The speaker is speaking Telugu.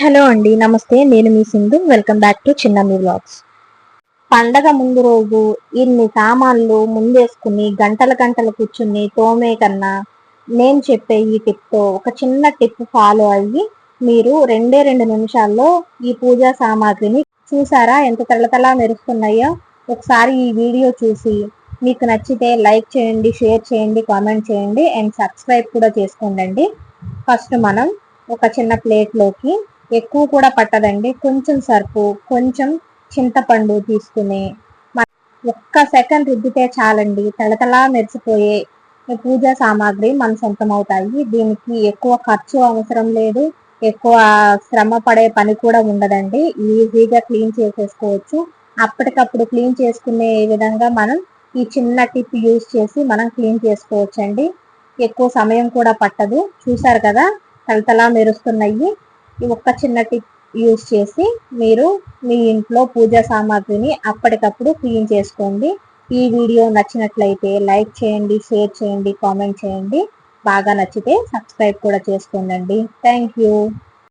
హలో అండి నమస్తే. నేను మీ సింధు. వెల్కమ్ బ్యాక్ టు చిన్న మీ బ్లాగ్స్ పండగ ముందు రోజు ఇన్ని సామాన్లు ముందేసుకుని గంటల గంటలు కూర్చుని తోమే కన్నా నేను చెప్పే ఈ టిప్తో ఒక చిన్న టిప్ ఫాలో అయ్యి మీరు రెండే రెండు నిమిషాల్లో ఈ పూజా సామాగ్రిని చూసారా? ఎంత తలతలా మెరుస్తున్నాయో ఒకసారి ఈ వీడియో చూసి మీకు నచ్చితే లైక్ చేయండి షేర్ చేయండి కామెంట్ చేయండి అండ్ సబ్స్క్రైబ్ కూడా చేసుకోండి ఫస్ట్ మనం ఒక చిన్న ప్లేట్లోకి ఎక్కువ కూడా పట్టదండి. కొంచెం సరుపు కొంచెం చింతపండు తీసుకుని ఒక్క సెకండ్ రుద్దితే చాలండి. తలతలా మెరిసిపోయే పూజా సామాగ్రి మన సొంతం అవుతాయి. దీనికి ఎక్కువ ఖర్చు అవసరం లేదు. ఎక్కువ శ్రమ పడే పని కూడా ఉండదండి. ఈజీగా క్లీన్ చేసేసుకోవచ్చు. అప్పటికప్పుడు క్లీన్ చేసుకునే విధంగా మనం ఈ చిన్న టిప్ యూజ్ చేసి మనం క్లీన్ చేసుకోవచ్చండి. ఎక్కువ సమయం కూడా పట్టదు. చూసారు కదా? తలతలా మెరుస్తున్నాయి. ఈ ఒక్క చిన్న టిప్ యూస్ చేసి మీరు మీ ఇంట్లో పూజా సామాగ్రిని అప్పటికప్పుడు క్లీన్ చేసుకోండి. ఈ వీడియో నచ్చినట్లయితే లైక్ చేయండి షేర్ చేయండి కామెంట్ చేయండి. బాగా నచ్చితే సబ్స్క్రైబ్ కూడా చేసుకోండి థ్యాంక్ యూ.